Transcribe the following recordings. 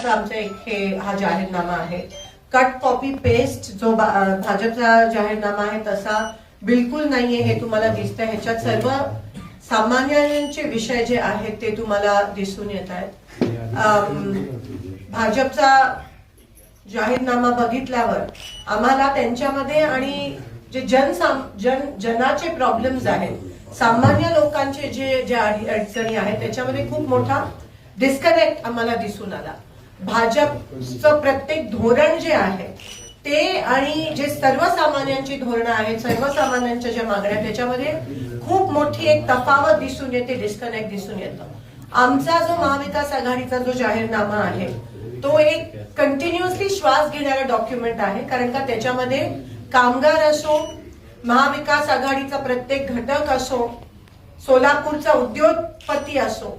दिवसाचा आमचा एक हे हा जाहीरनामा आहे. कट कॉपी पेस्ट जो भाजपचा जाहीरनामा आहे तसा बिलकुल नाहीये हे तुम्हाला दिसतंय. ह्याच्यात सर्व सामान्यांचे विषय जे आहेत ते तुम्हाला दिसून येत आहेत. भाजपचा जाहीरनामा बघितल्यावर आम्हाला त्यांच्यामध्ये आणि जे जन जन जनाचे प्रॉब्लेम्स आहेत सामान्य लोकांचे जे जे अडचणी आहेत त्याच्यामध्ये खूप मोठा डिस्कनेक्ट आम्हाला दिसून आला. भाजपचं प्रत्येक धोरण जे आहे ते आणि जे सर्वसामान्यांची धोरणं आहेत सर्वसामान्यांच्या ज्या मागण्या त्याच्यामध्ये खूप मोठी एक तफावत दिसून येते डिस्कनेक्ट दिसून येतं. आमचा जो महाविकास आघाडीचा जो जाहीरनामा आहे तो एक कंटिन्युअसली श्वास घेणारा डॉक्युमेंट आहे कारण का त्याच्यामध्ये कामगार असो महाविकास आघाडीचा प्रत्येक घटक असो सोलापूरचा उद्योगपती असो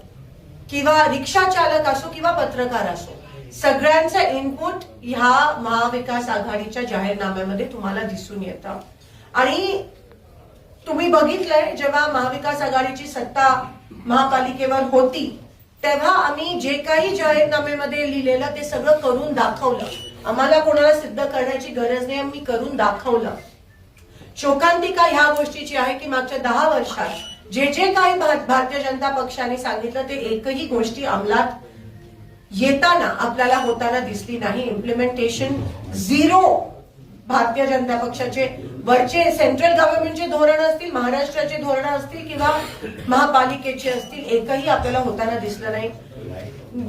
किंवा रिक्षा चालक असो किंवा पत्रकार असो सगळ्यांचा इनपुट ह्या महाविकास आघाडीच्या जाहीरनाम्यामध्ये तुम्हाला दिसून येतं. आणि तुम्ही बघितलंय जेव्हा महाविकास आघाडीची सत्ता महापालिकेवर होती तेव्हा आम्ही जे काही जाहीरनाम्यामध्ये लिहिलेलं ते सगळं करून दाखवलं. आम्हाला कोणाला सिद्ध करण्याची गरज नाही आम्ही करून दाखवलं. शोकांतिका ह्या गोष्टीची आहे की मागच्या दहा वर्षात जे जे काही भारतीय जनता पक्षाने सांगितलं ते एकही गोष्टी अंमलात येताना आपल्याला होताना दिसली नाही. इम्प्लिमेंटेशन झिरो भारतीय जनता पक्षाचे वरचे सेंट्रल गव्हर्नमेंटचे धोरण असतील महाराष्ट्राचे धोरण असतील किंवा महापालिकेचे असतील एकही आपल्याला होताना दिसलं नाही.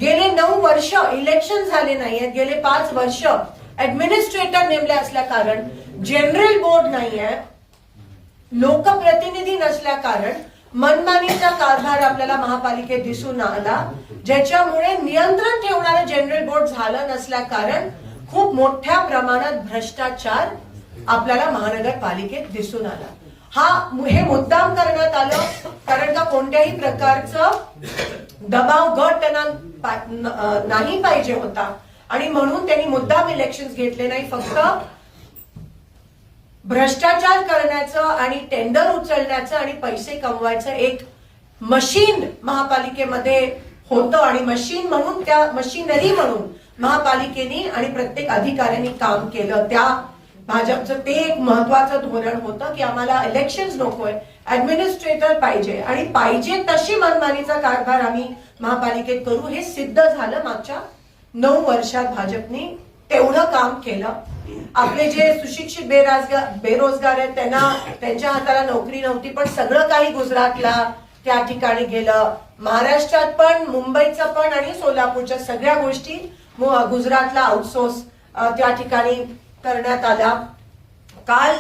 गेले नऊ वर्ष इलेक्शन झाले नाहीयेत गेले पाच वर्ष ऍडमिनिस्ट्रेटर नेमले असल्या कारण जनरल बोर्ड नाहीये लोकप्रतिनिधी नसल्या कारण मनमानीचा कारभार आपल्याला महापालिकेत दिसून आला ज्याच्यामुळे नियंत्रण ठेवणारं जनरल बोर्ड झालं नसल्या कारण खूप मोठ्या प्रमाणात भ्रष्टाचार आपल्याला महानगरपालिकेत दिसून आला. हा हे मुद्दाम करण्यात आलं कारण का कोणत्याही प्रकारचं दबाव गट त्यांना नाही पाहिजे होता. आणि म्हणून त्यांनी मुद्दाम इलेक्शन घेतले नाही फक्त भ्रष्टाचार करण्याचं आणि टेंडर उचलण्याचं आणि पैसे कमवायचं एक मशीन महापालिकेमध्ये होतं आणि मशीन म्हणून त्या मशीनरी म्हणून महापालिकेने आणि प्रत्येक अधिकाऱ्यांनी काम केलं. त्या भाजपचं ते एक महत्वाचं धोरण होतं की आम्हाला इलेक्शन नकोय ऍडमिनिस्ट्रेटर पाहिजे आणि पाहिजे तशी मनमानीचा कारभार आम्ही महापालिकेत करू हे सिद्ध झालं मागच्या नऊ वर्षात भाजपने. तेवढं काम केलं. आपले जे सुशिक्षित बेरोजगार बेरोजगार आहेत त्यांना त्यांच्या हाताला नोकरी नव्हती पण सगळं काही गुजरातला त्या ठिकाणी गेलं. महाराष्ट्रात पण मुंबईचं पण आणि सोलापूरच्या सगळ्या गोष्टी गुजरातला आउटसोर्स त्या ठिकाणी करण्यात आला काल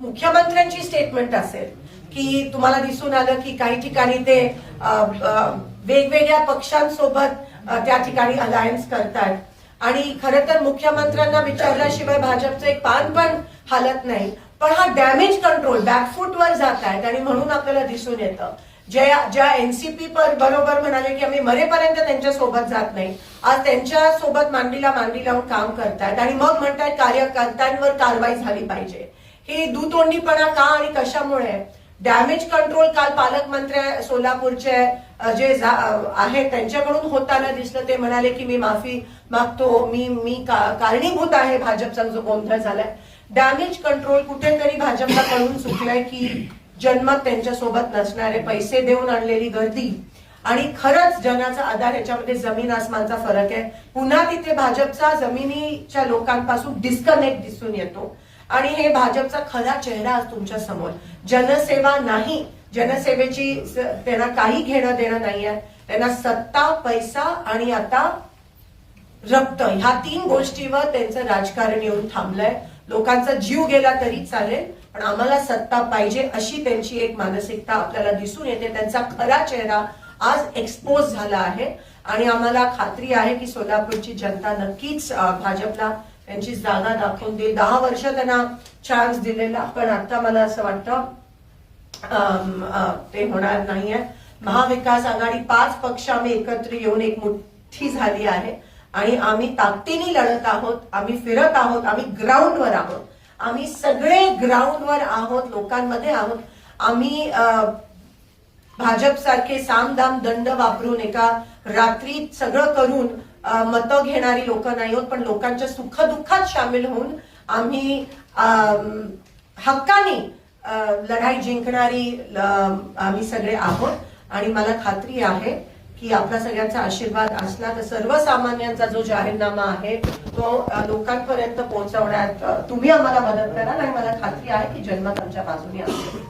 मुख्यमंत्र्यांची स्टेटमेंट असेल की तुम्हाला दिसून आलं की काही ठिकाणी ते वेगवेगळ्या पक्षांसोबत त्या ठिकाणी अलायन्स करतायत. आणि खरं तर मुख्यमंत्र्यांना विचारल्याशिवाय भाजपचं एक पान पण हालत नाही. पण हा डॅमेज कंट्रोल बॅकफूटवर जात आहेत आणि म्हणून आपल्याला दिसून येतं. ज्या ज्या एनसीपी बरोबर म्हणाले की आम्ही मरेपर्यंत त्यांच्यासोबत जात नाही. आज त्यांच्यासोबत मांडीला मांडी लावून काम करतायत. आणि मग म्हणतायत कार्यकर्त्यांवर कारवाई झाली पाहिजे. ही दुतोंडीपणा का आणि कशामुळे? डॅमेज कंट्रोल काल पालकमंत्री सोलापूरचे जे जा- त्यांच्याकडून होताना दिसलं ते म्हणाले की मी माफी मागतो मी मी का- कारणीभूत आहे भाजपचा जो गोंधळ झालाय. डॅमेज कंट्रोल कुठेतरी भाजपला कळून चुकलंय की जन्मात त्यांच्यासोबत नसणारे पैसे देऊन आणलेली गर्दी. आणि खरंच जनाचा आधार याच्यामध्ये जमीन आसमानचा फरक आहे. पुन्हा तिथे भाजपचा जमिनीच्या लोकांपासून डिस्कनेक्ट दिसून येतो. आणि हे भाजपचा खरा चेहरा आज तुमच्यासमोर. जनसेवा नाही. जनसेवेची त्यांना काही घेणं देणं नाहीये. त्यांना सत्ता पैसा आणि आता रक्त ह्या तीन गोष्टीवर त्यांचं राजकारण येऊन थांबलंय. लोकांचा जीव गेला तरी चालेल पण आम्हाला सत्ता पाहिजे अशी त्यांची एक मानसिकता आपल्याला दिसून येते. त्यांचा खरा चेहरा आज एक्सपोज झाला आहे. आणि आम्हाला खात्री आहे की सोलापूरची जनता नक्कीच भाजपला त्यांची जागा दाखवून देईल. दहा वर्ष त्यांना चान्स दिलेला पण आता मला असं वाटतं ते होणार नाहीये. महाविकास आघाडी पाच पक्ष आम्ही एकत्र येऊन एक मोठी झाली आहे. आणि आम्ही ताकदीने लढत आहोत आम्ही फिरत आहोत आम्ही ग्राउंडवर आहोत. आम्ही सगळे ग्राउंडवर आहोत लोकांमध्ये आहोत. आम्ही भाजप सारखे सामदाम दंड वापरून एका रात्री सगळं करून मतं घेणारी लोक नाही आहोत पण लोकांच्या सुखदुःखात सामील होऊन आम्ही हक्काने लढाई जिंकणारी आम्ही सगळे आहोत. आणि मला खात्री आहे की आपला सगळ्यांचा आशीर्वाद असला तर सर्वसामान्यांचा जो जाहीरनामा आहे तो लोकांपर्यंत पोहोचवण्यात तुम्ही आम्हाला मदत कराल आणि मला खात्री आहे की जन्मत आमच्या बाजूने असेल